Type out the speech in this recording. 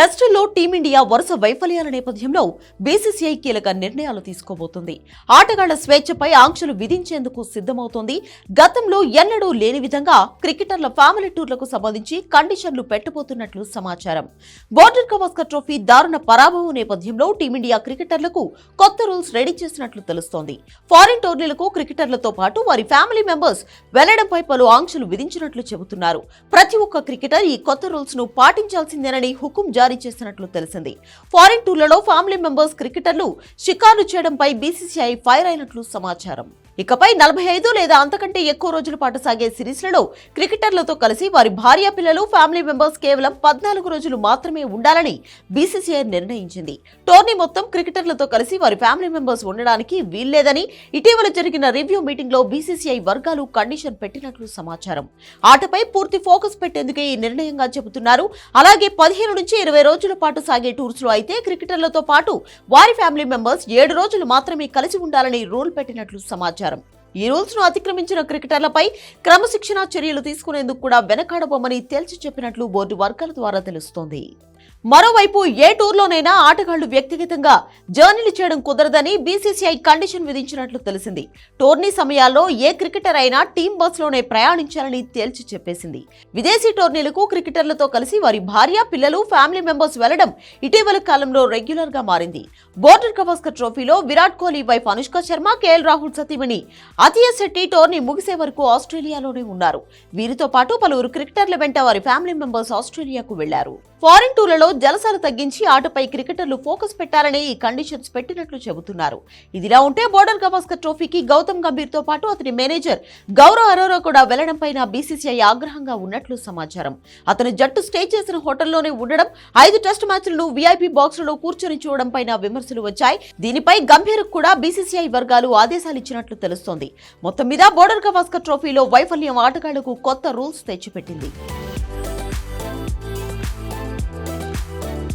టెస్టుల్లో టీమిండియా వరుస వైఫల్యాల నేపథ్యంలో బీసీసీఐ కీలక నిర్ణయాలు తీసుకోబోతుంది. ఆటగాళ్ళ స్వేచ్ఛపై ఆంక్షలు విధించేందుకు సిద్ధమవుతోంది. గతంలో ఎన్నడూ లేని విధంగా క్రికెటర్ల ఫ్యామిలీ టూర్లకు సంబంధించి కండిషన్లు పెట్టబోతున్నట్లు సమాచారం. బోర్డర్ గవాస్కర్ ట్రోఫీ దారుణ పరాభవం నేపథ్యంలో టీమిండియా క్రికెటర్లకు కొత్త రూల్స్ రెడీ చేసినట్లు తెలుస్తోంది. ఫారిన్ టోర్నీలకు క్రికెటర్లతో పాటు వారి ఫ్యామిలీ మెంబర్స్ వెళ్ళడంపై పలు ఆంక్షలు విధించినట్లు చెబుతున్నారు. ప్రతి ఒక్క క్రికెటర్ ఈ కొత్త రూల్స్ను పాటించాల్సిందేనని హుకుం జారీ చేసినట్లు తెలిసింది. ఫారిన్ టూర్లలో ఫ్యామిలీ మెంబర్స్ క్రికెటర్లు షికారు చేయడంపై బీసీసీఐ ఫైర్ అయినట్లు సమాచారం. ఇకపై నలభై ఐదు లేదా అంతకంటే ఎక్కువ రోజుల పాటు సాగే సిరీస్లలో క్రికెటర్లతో కలిసి వారి భార్య పిల్లలు ఫ్యామిలీ మెంబర్స్ కేవలం పద్నాలుగు రోజులు మాత్రమే ఉండాలని బీసీసీఐ నిర్ణయించింది. టోర్నీ మొత్తం క్రికెటర్లతో కలిసి వారి ఫ్యామిలీ మెంబర్స్ ఉండడానికి వీల్లేదని ఇటీవల జరిగిన రివ్యూ మీటింగ్లో బీసీసీఐ వర్గాలు కండిషన్ పెట్టినట్లు సమాచారం. ఆటపై పూర్తి ఫోకస్ పెట్టేందుకే ఈ నిర్ణయంగా చెబుతున్నారు. అలాగే పదిహేను నుంచి ఇరవై రోజుల పాటు సాగే టూర్స్లో అయితే క్రికెటర్లతో పాటు వారి ఫ్యామిలీ మెంబర్స్ ఏడు రోజులు మాత్రమే కలిసి ఉండాలని రూల్ పెట్టినట్లు సమాచారం. ఈ రూల్స్ను అతిక్రమించిన క్రికెటర్లపై క్రమశిక్షణా చర్యలు తీసుకునేందుకు కూడా వెనకాడబోమని తేల్చి చెప్పినట్లు బోర్డు వర్గాల ద్వారా తెలుస్తోంది. మరోవైపు ఏ టూర్లోనైనా ఆటగాళ్ళు వ్యక్తిగతంగా జర్నీలు చేయడం కుదరదని బీసీసీఐ కండిషన్ విధించినట్లు తెలిసింది. టోర్నీ సమయాల్లో ఏ క్రికెటర్ అయినా టీం బస్లోనే ప్రయాణించాలని తేల్చి చెప్పేసింది. విదేశీ టోర్నీలకు క్రికెటర్లతో కలిసి వారి భార్య పిల్లలు ఫ్యామిలీ మెంబర్స్ వెళ్ళడం ఇటీవల కాలంలో రెగ్యులర్గా మారింది. బోర్డర్ గవాస్కర్ ట్రోఫీలో విరాట్ కోహ్లీ వైఫ్ అనుష్క శర్మ కేఎల్ రాహుల్ సతీమణి అతియ శెట్టి టోర్నీ ముగిసే వరకు ఆస్ట్రేలియాలోనే ఉన్నారు. వీరితో పాటు పలువురు క్రికెటర్ల వెంట వారి ఫ్యామిలీ మెంబర్స్ ఆస్ట్రేలియాకు వెళ్ళారు. ఫారిన్ టూర్లలో జలసాలు తగ్గించి ఆటపై క్రికెటర్లు ఫోకస్ పెట్టాలని ఈ కండిషన్స్ పెట్టినట్లు చెబుతున్నారు. ఇదిలా ఉంటే బోర్డర్ గవాస్కర్ ట్రోఫీకి గౌతమ్ గంభీర్తో పాటు అతని మేనేజర్ గౌరవ్ అరోరా కూడా వెళ్ళడంపైన బీసీసీఐ ఆగ్రహంగా ఉన్నట్లు సమాచారం. అతను జట్టు స్టే చేసిన హోటల్లోనే ఉండడం ఐదు టెస్ట్ మ్యాచ్లను వీఐపీ బాక్సులలో కూర్చొని చూడడం పైన విమర్శలు వచ్చాయి. దీనిపై గంభీర్ కూడా బీసీసీఐ వర్గాలు ఆదేశాలు ఇచ్చినట్లు తెలుస్తోంది. మొత్తం మీద బోర్డర్ గవాస్కర్ ట్రోఫీలో వైఫల్యం ఆటగాళ్ళకు కొత్త రూల్స్ తెచ్చిపెట్టింది. Thank you.